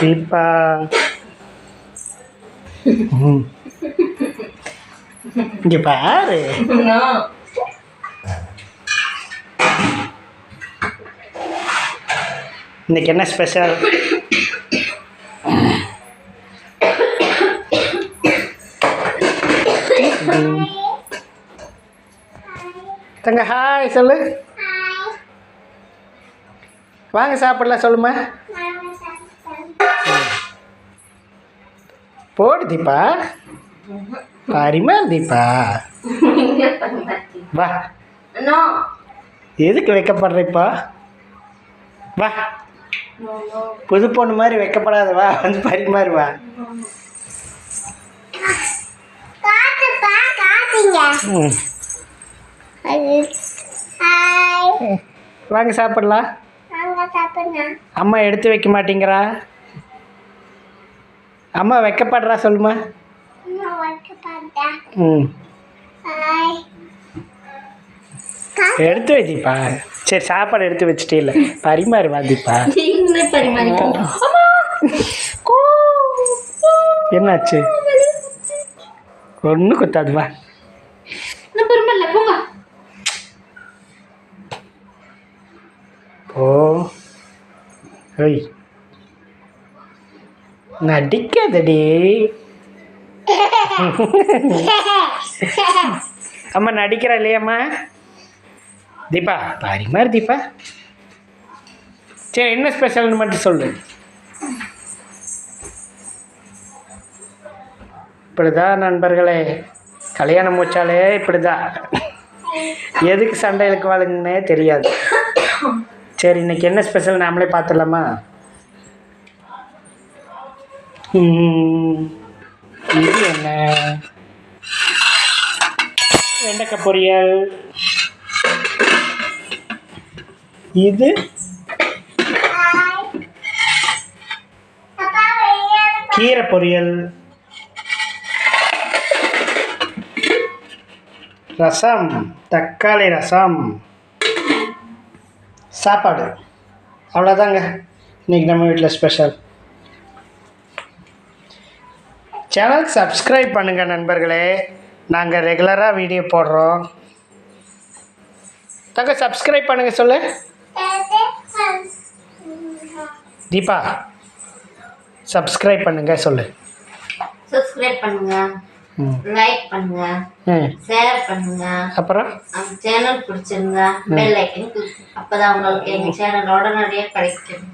தீபா. இங்க பாரு. இன்னைக்கு என்ன ஸ்பெஷல்? தங்க ஹாய் சொல்லு. வாங்க சாப்பிடலாம் சொல்லுமா போடு தீபா. பாரிமா தீபா. வா. எதுக்கு வைக்கப்படுற இப்போ? வா. புது பொண்ணு மாதிரி வைக்கப்படாத வா வந்து பரிமாறு வா. வாங்க சாப்பிடலாம். அம்மா எடுத்து வைக்க மாட்டேங்கிறா. அம்மா வைக்கப்படுறா சொல்லுமா. ம். ஹாய் எடுத்து வை தீபா சரி சாப்பாடு எடுத்து வச்சுட்டே இல்லை. பரிமாறு வா தீபா நீங்களே பரிமாறிக்கோங்க என்னாச்சு? ஒன்றும் குத்தாது வா. நான் பரிமாறல போங்க. ஓ ஓய் நடிக்காதடி. அம்மா நடிக்கிறா இல்லையாம்மா? தீபா பரிமாறு தீபா. சரி என்ன ஸ்பெஷல்னு மட்டும் சொல்லு. இப்படிதான் நண்பர்களே. கல்யாணம் மூச்சாலே இப்படிதான் எதுக்கு சண்டைகளுக்கு வாழுங்கன்னே தெரியாது. சரி இன்னைக்கு என்ன ஸ்பெஷல் நாமளே பார்த்துடலாமா? இது என்ன? வெண்டைக்காய் பொரியல். இது? கீரை பொரியல். ரசம் தக்காளி ரசம். சாப்பாடு. அவ்வளோதாங்க இன்னைக்கு நம்ம வீட்டில் ஸ்பெஷல் சேனல் சப்ஸ்கிரைப் பண்ணுங்கள் நண்பர்களே. நாங்கள் ரெகுலராக வீடியோ போடுறோம். தங்க சப்ஸ்கிரைப் பண்ணுங்கள் சொல்லு. தீபா சப்ஸ்கிரைப் பண்ணுங்க சொல்லு. சப்ஸ்கிரைப் பண்ணுங்க. ம். லைக் பண்ணுங்க. ம். ஷேர் பண்ணுங்க. அப்புறம்? சேனல் பிடிச்சிருந்தா பெல் ஐக்கன் அப்பதான் உங்களுக்கு எங்க சேனல் உடனடியாக கிடைக்கும்.